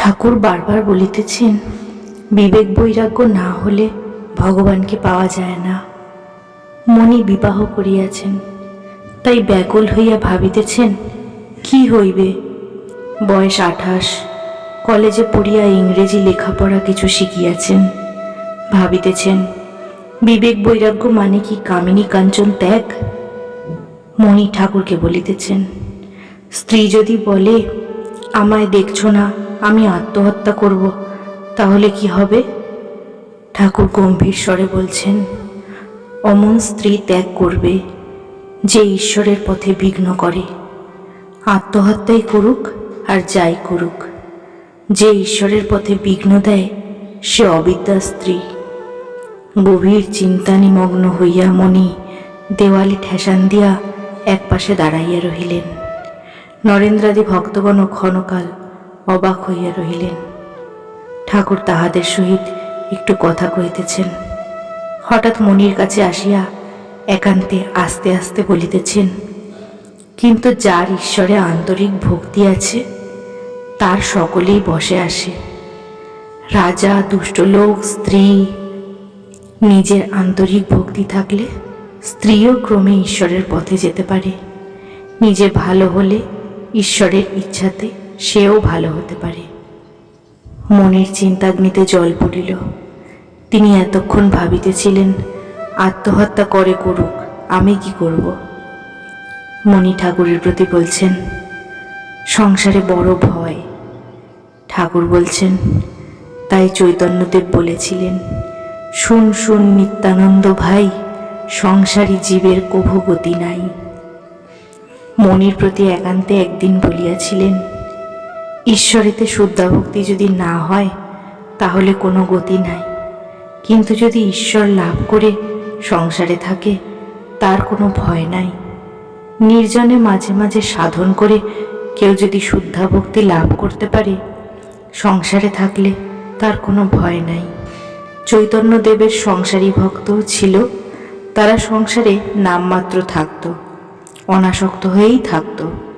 ঠাকুর বারবার বলিতেছেন, বিবেক বৈরাগ্য না হলে ভগবানকে পাওয়া যায় না। মনি বিবাহ করিয়াছেন, তাই ব্যাকুল হইয়া ভাবিতেছেন, কি হইবে? বয়স আঠাশ, কলেজে পড়িয়া ইংরেজি লেখাপড়া কিছু শিখিয়াছেন। ভাবিতেছেন, বিবেক বৈরাগ্য মানে কি কামিনী কাঞ্চন ত্যাগ? মণি ঠাকুরকে বলিতেছেন, স্ত্রী যদি বলে, আমায় দেখছ না আমি আত্মহত্যা করব। তাহলে কি হবে? ঠাকুর গম্ভীর স্বরে বলছেন, অমন স্ত্রী ত্যাগ করবে যে ঈশ্বরের পথে বিঘ্ন করে। আত্মহত্যাই করুক আর যাই করুক। যে ঈশ্বরের পথে বিঘ্ন দেয়, সে অবিদ্যা স্ত্রী। গভীর চিন্তা নিমগ্ন হইয়া মণি দেওয়ালে ঠেসান দিয়া একপাশে দাঁড়াইয়া রহিলেন। নরেন্দ্রাদি ভক্তগণ ক্ষণকাল অবাক হইয়া রহিলেন। ঠাকুর তাহাদের সহিত একটু কথা কহিতেছেন। হঠাৎ মনির কাছে আসিয়া একান্তে আস্তে আস্তে বলিতেছেন, কিন্তু যার ঈশ্বরে আন্তরিক ভক্তি আছে, তার সকলেই বসে আসে। রাজা দুষ্টলোক স্ত্রী, নিজের আন্তরিক ভক্তি থাকলে স্ত্রীও ক্রমে ঈশ্বরের পথে যেতে পারে। নিজে ভালো হলে ঈশ্বরের ইচ্ছাতে সেও ভালো হতে পারে। মনের চিন্তাগ্নিতে জল পড়িল। তিনি এতক্ষণ ভাবিতেছিলেন, আত্মহত্যা করে করুক, আমি কি করব? মণি ঠাকুরের প্রতি বলছেন, সংসারে বড় ভয়। ঠাকুর বলছেন, তাই চৈতন্যদেব বলেছিলেন, শুন শুন নিত্যানন্দ ভাই, সংসারী জীবের কভু গতি নাই। মনির প্রতি একান্তে একদিন বলিয়াছিলেন ঈশ্বরেতে শুদ্ধাভক্তি যদি না হয়, তাহলে কোনো গতি নাই। কিন্তু যদি ঈশ্বর লাভ করে সংসারে থাকে, তার কোনো ভয় নাই। নির্জনে মাঝে মাঝে সাধন করে কেউ যদি শুদ্ধাভক্তি লাভ করতে পারে, সংসারে থাকলে তার কোনো ভয় নাই। চৈতন্যদেবের সংসারী ভক্তও ছিল, তারা সংসারে নামমাত্র থাকত, অনাসক্ত হয়েই থাকতো।